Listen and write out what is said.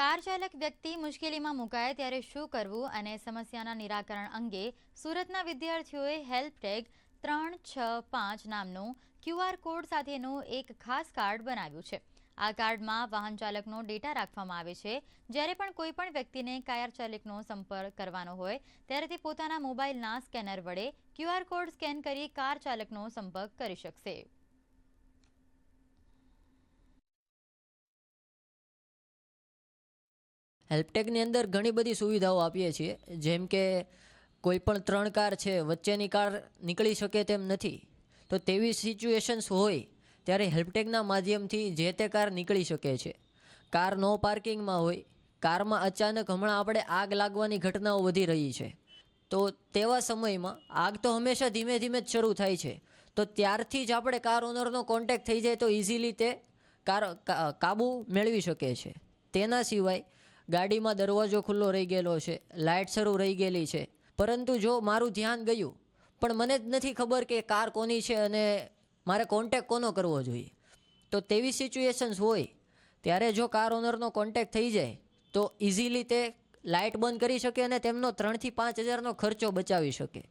Car ચાલક વ્યક્તિ મુશ્કેલીમાં મુકાય ત્યારે શું કરવું અને સમસ્યાના નિરાકરણ અંગે સુરતના વિદ્યાર્થીઓએ હેલ્પ ટેગ ત્રણ છ પાંચ નામનું ક્યુઆર કોડ સાથેનું એક ખાસ કાર્ડ બનાવ્યું છે. આ કાર્ડમાં વાહન ચાલકનો ડેટા રાખવામાં આવે છે. જ્યારે પણ કોઈ પણ વ્યક્તિને કાર ચાલકનો સંપર્ક કરવાનો હોય ત્યારે તે પોતાના મોબાઈલના સ્કેનર વડે ક્યુઆર કોડ સ્કેન કરી કાર ચાલકનો સંપર્ક કરી શકશે. હેલ્પટેકની અંદર ઘણી બધી સુવિધાઓ આપીએ છીએ. જેમ કે કોઈ પણ ત્રણ કાર છે, વચ્ચેની કાર નીકળી શકે તેમ નથી. તો તેવી સિચ્યુએશન્સ હોય ત્યારે હેલ્પટેકના માધ્યમથી જે તે કાર નીકળી શકે છે. કાર નો પાર્કિંગમાં હોય, કારમાં અચાનક હમણાં આપણે આગ લાગવાની ઘટનાઓ વધી રહી છે. તો તેવા સમયમાં આગ તો હંમેશા ધીમે ધીમે જ શરૂ થાય છે. તો ત્યારથી જ આપણે કાર ઓનરનો કોન્ટેક્ટ થઈ જાય તો ઇઝીલી તે કાર કાબુ મેળવી શકે છે. તેના સિવાય ગાડીમાં દરવાજો ખુલ્લો રહી ગયેલો છે લાઇટ શરૂ રહી ગયેલી છે. પરંતુ જો મારું ધ્યાન ગયું, પણ મને જ નથી ખબર કે કાર કોની છે અને મારે કોન્ટેક કોનો કરવો જોઈએ. તો તેવી સિચ્યુએશન્સ હોય, ત્યારે જો કાર ઓનરનો કોન્ટેક થઈ જાય, તો ઇઝીલી તે લાઇટ બંધ કરી શકે અને તેમનો ત્રણથી પાંચ હજારનો ખર્ચો બચાવી શકે.